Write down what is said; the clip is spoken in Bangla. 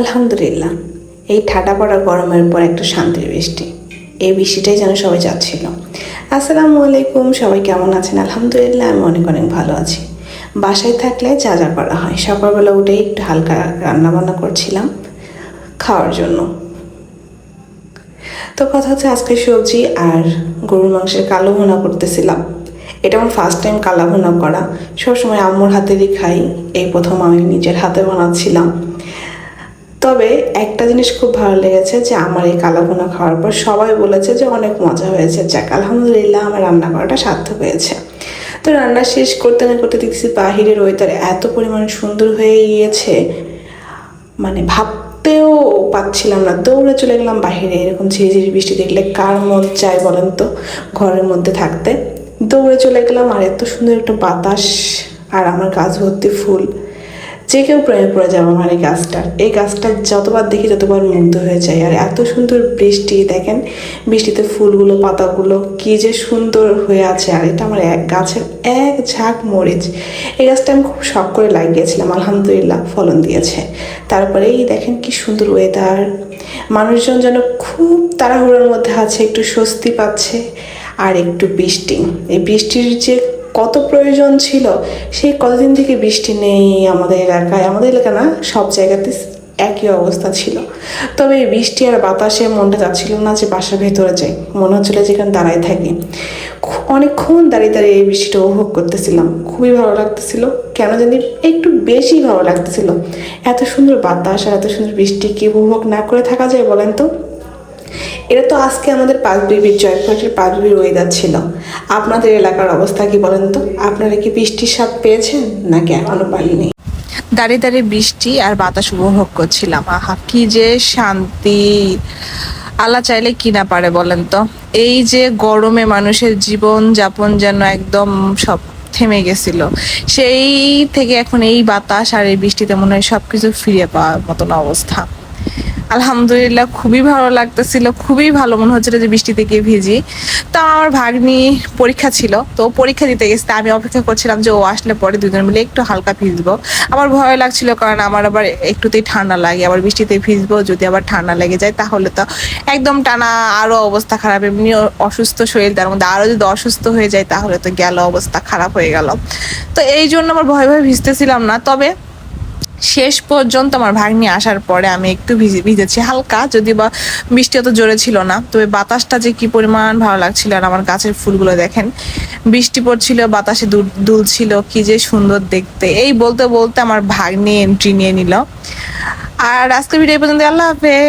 আলহামদুলিল্লাহ, এই ঠাডা পড়া গরমের পর একটা শান্তির বৃষ্টি। এই বৃষ্টিটাই যেন সবাই যাচ্ছিল আসসালামু আলাইকুম, সবাই কেমন আছেন? আলহামদুলিল্লাহ, আমি অনেক অনেক ভালো আছি। বাসায় থাকলে যা যা করা হয়। সকালবেলা উঠেই একটু হালকা রান্নাবান্না করছিলাম খাওয়ার জন্য। তো কথা হচ্ছে আজকে সবজি আর গরুর মাংসের কালো ভুনা করতেছিলাম। এটা আমার ফার্স্ট টাইম কালা ভুনা করা। সবসময় আম্মুর হাতেরই খাই। এই প্রথম আমি নিজের হাতে বানাচ্ছিলাম। তবে একটা জিনিস খুব ভালো লেগেছে যে আমার এই কালা ভুনা খাওয়ার পর সবাই বলেছে যে অনেক মজা হয়েছে। যাক, আলহামদুলিল্লাহ আমার রান্না করাটা সার্থক হয়েছে। তো রান্না শেষ করতে না করতে দেখছি বাহিরের ওয়েদার এত পরিমাণ সুন্দর হয়ে গিয়েছে। মানে ভাবতেও পাচ্ছিলাম না। দৌড়ে চলে গেলাম বাইরে এরকম ঝিরিঝিরি বৃষ্টি দেখলে কার মন চায় বলেন তো, ঘরের মধ্যে থাকতে। দৌড়ে চলে গেলাম আর এত সুন্দর একটা বাতাস আর আমার গাছ ভর্তি ফুল। যে কেউ প্রেমে পড়ে যাব আমার এই গাছটা। এই গাছটা যতবার দেখি ততবার মুগ্ধ হয়ে যায়। আর এত সুন্দর বৃষ্টি, দেখেন বৃষ্টিতে ফুলগুলো, পাতাগুলো কি যে সুন্দর হয়ে আছে। আর এটা আমার এক গাছের এক ঝাঁক মরিচ। এই গাছটা আমি খুব শখ করে লাগিয়েছিলাম, আলহামদুলিল্লাহ ফলন দিয়েছে। তারপরে এই দেখেন কি সুন্দর ওয়েদার মানুষজন যেন খুব তাড়াহুড়োর মধ্যে আছে, একটু স্বস্তি পাচ্ছে আর একটু বৃষ্টি। এই বৃষ্টির যে কত প্রয়োজন ছিল, সেই কতদিন থেকে বৃষ্টি নেই আমাদের এলাকায়। আমাদের এলাকা না, সব জায়গাতে একই অবস্থা ছিল। তবে এই বৃষ্টি আর বাতাসে মনটা যাচ্ছিল না যে বাসার ভেতরে যাই। মনে হচ্ছিল যেখানে দাঁড়ায় থাকি। অনেকক্ষণ দাঁড়িয়ে দাঁড়িয়ে এই বৃষ্টিটা উপভোগ করতেছিলাম। খুবই ভালো লাগতেছিল। কেন জানি একটু বেশি ভালো লাগতেছিল। এত সুন্দর বাতাস আর এত সুন্দর বৃষ্টি কি উপভোগ না করে থাকা যায় বলেন তো? এটা তো আজকে আমাদের পাঁচবিবির জয়পুরের পাঁচবিবির ওয়েদার ছিল। আপনাদের এলাকার অবস্থা কি বলেন তো? আপনারা কি বৃষ্টির স্বাদ পেয়েছেন নাকি এখনও পাইনি দাঁড়িয়ে দাঁড়িয়ে বৃষ্টি আর বাতাস উপভোগ করছিলাম। আহা, কি যে শান্তি। আল্লাহ চাইলে কি না পারে বলেন তো? এই যে গরমে মানুষের জীবন যাপন যেন একদম সব থেমে গেছিল। সেই থেকে এখন এই বাতাস আর এই বৃষ্টিতে মনে হয় সবকিছু ফিরে পাওয়ার মতন অবস্থা। আলহামদুলিল্লাহ খুবই ভালো লাগতেছিল, খুবই ভালো মনে হচ্ছিল যে বৃষ্টিতে গিয়ে ভিজি। তো আমার ভাগ্নি পরীক্ষা ছিল, তো পরীক্ষা দিতে গেছে আমি অপেক্ষা করছিলাম যে ও আসলে পরে দুজন মিলে একটু হালকা ভিজবো। আমার ভয় লাগছিল কারণ আমার আবার একটুতেই ঠান্ডা লাগে, আবার বৃষ্টিতে ভিজবো, যদি আবার ঠান্ডা লেগে যায় তাহলে তো একদম টানা আরও অবস্থা খারাপ, এমনি অসুস্থ শরীর, তার মধ্যে আরও যদি অসুস্থ হয়ে যায় তাহলে তো গেল অবস্থা খারাপ হয়ে গেল। তো এই জন্য আমার ভয় ভয় ভিজতেছিলাম না, তবে শেষ পর্যন্ত আমার ভাগ্নি আসার পরে আমি একটু ভিজে ভিজেছি, হালকা যদি বা বৃষ্টি অত জোরে ছিল না। তবে বাতাসটা যে কি পরিমাণ ভালো লাগছিল, আর আমার গাছের ফুলগুলো দেখেন, বৃষ্টি পড়ছিল, বাতাসে দুল দুলছিল, কি যে সুন্দর দেখতে। এই বলতে বলতে আমার ভাগ্নি এন্ট্রি নিয়ে নিল। আর আজকে ভিডিও পর্যন্ত আল্লাহ হাফেজ।